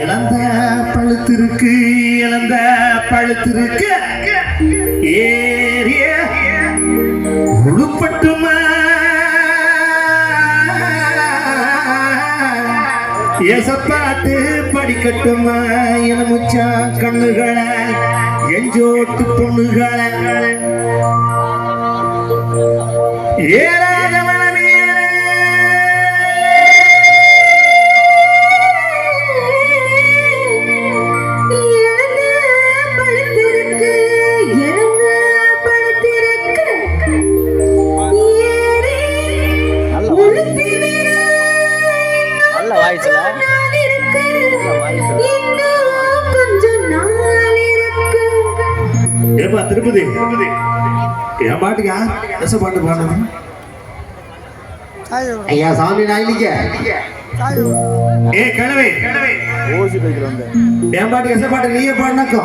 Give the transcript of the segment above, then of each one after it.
இழந்த பழுத்திருக்கு இழந்த பழுத்திருக்கு. ஏரிய உடுப்பட்டுமா எசப்பாட்டு படிக்கட்டுமா என முச்சா கண்ணுகளை எஞ்சோட்டு பொண்ணுகளை. ஏறாத ஏப்பா திருப்பதி. திருப்பதி என் பாட்டுக்கா? எச பாட்டு பாடணும். ஐயா சாமி நாயிலிக்க ஏ கிழவை என் பாட்டுக்கு எச பாட்டு நீயே பாடினக்கோ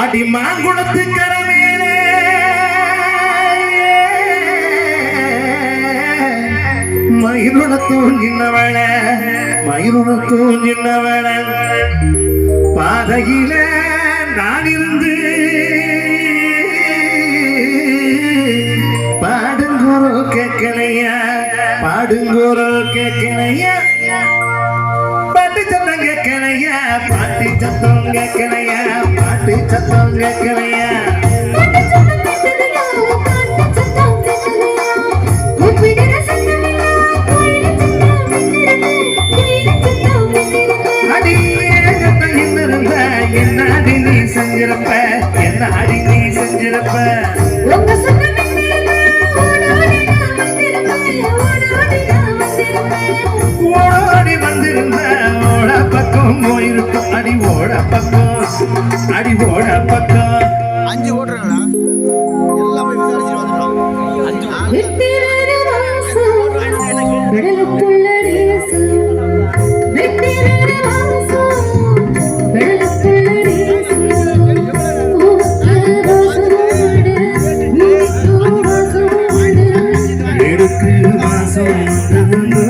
ஆடி அடி தூங்கினவள மயிருண தூங்கினவள பாதையில நான் இருந்து பாடுங்கோரோ கேட்கலையா பாடுங்கோரோ கேட்கலையா பாட்டு சத்தம் கேட்கலையா பாட்டு சத்தம் கேட்கலையா பாட்டு சத்தம் கேட்கலையா செஞ்சிருப்ப என்ன அடி நீ செஞ்சிருப்ப? ஓடோடி வந்திருந்த ஓட பக்கம் போயிருக்கும் அடி ஓட பக்கம் அடி ஓட பக்கம். அஞ்சு ஓட்டுறாங்களா எல்லாமே விசாரிச்சுட்டு வந்துடுறோம் அஞ்சு యేసు ప్రభువు